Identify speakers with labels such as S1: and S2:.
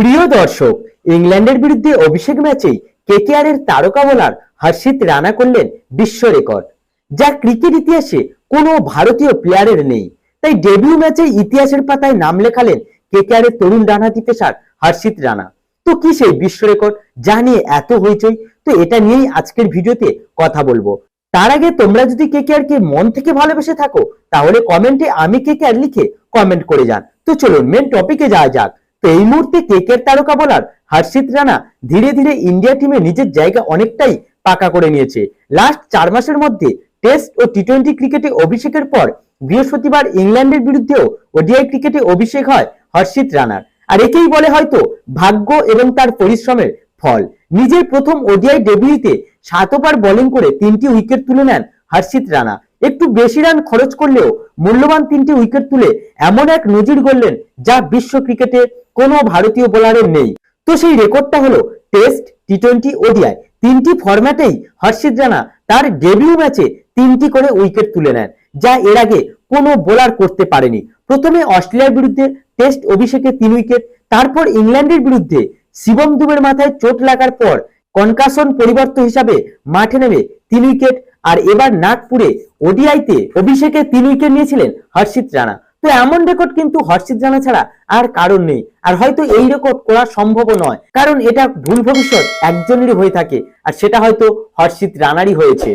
S1: প্রিয় দর্শক, ইংল্যান্ডের বিরুদ্ধে অভিষেক ম্যাচেই কেকেআর এর তারকা বোলার হর্ষিত রানা করলেন বিশ্ব রেকর্ড। যা ক্রিকেট ইতিহাসে কোনো ভারতীয় প্লেয়ারের নেই। তাই ডেবিউ ম্যাচে ইতিহাসের পাতায় নাম লেখালেন কেকেআর এর তরুণ ডানহাতি পেসার হর্ষিত রানা। তো কি সেই বিশ্ব রেকর্ড? যা নিয়ে এত হইচই? তো এটা নিয়েই আজকের ভিডিওতে কথা বলব। তার আগে তোমরা যদি কেকেআর কে মন থেকে ভালোবেসে থাকো, তাহলে কমেন্টে আমি কেকেআর লিখে কমেন্ট করে যান। তো চলুন মেন টপিকে যাওয়া যাক। তো এই মুহূর্তে কেকের তারকা বলার হর্ষিত রানা ধীরে ধীরে ইন্ডিয়া টিমে নিজের জায়গা অনেকটাই পাকা করে নিয়েছে। লাস্ট চার মাসের মধ্যে টেস্ট ও টি টোয়েন্টি ক্রিকেটে অভিষেকের পর বৃহস্পতিবার ইংল্যান্ডের বিরুদ্ধেও ওডিআই ক্রিকেটে অভিষেক হয় হর্ষিত রানার। আর একেই বলে হয়তো ভাগ্য এবং তার পরিশ্রমের ফল। নিজের প্রথম ওডিআই ডেবিউতে সাত ওভার বোলিং করে তিনটি উইকেট তুলে নেন হর্ষিত রানা। একটু বেশি রান খরচ করলেও মূল্যবান তিনটি উইকেট তুলে এমন এক নজির গড়লেন যা বিশ্ব ক্রিকেটে কোনো ভারতীয় বোলারের নেই। তো সেই রেকর্ডটা হলো টেস্ট টি টোয়েন্টি ওডিআই। তিনটি ফরম্যাটেই হর্ষিত রানা তার ডেবিউ ম্যাচে তিনটি করে উইকেট তুলে নেন, যা এর আগে কোনো বোলার করতে পারেনি। প্রথমে অস্ট্রেলিয়ার বিরুদ্ধে টেস্ট অভিষেকে তিন উইকেট, তারপর ইংল্যান্ডের বিরুদ্ধে শিবম দুবের মাথায় চোট লাগার পর কনকাশন পরিবর্তন হিসাবে মাঠে নেমে তিন উইকেট আর এবার নাগপুরে ওডিআইতে অভিষেকে তিন উইকেট নিয়েছিলেন হর্ষিত রানা। তো এমন রেকর্ড কিন্তু হর্ষিত রানা ছাড়া আর কারণ নেই। আর হয়তো এই রেকর্ড করা সম্ভবও নয়, কারণ এটা ভুল ভবিষ্যৎ একজনেরই হয়ে থাকে, আর সেটা হয়তো হর্ষিত রানারই হয়েছে।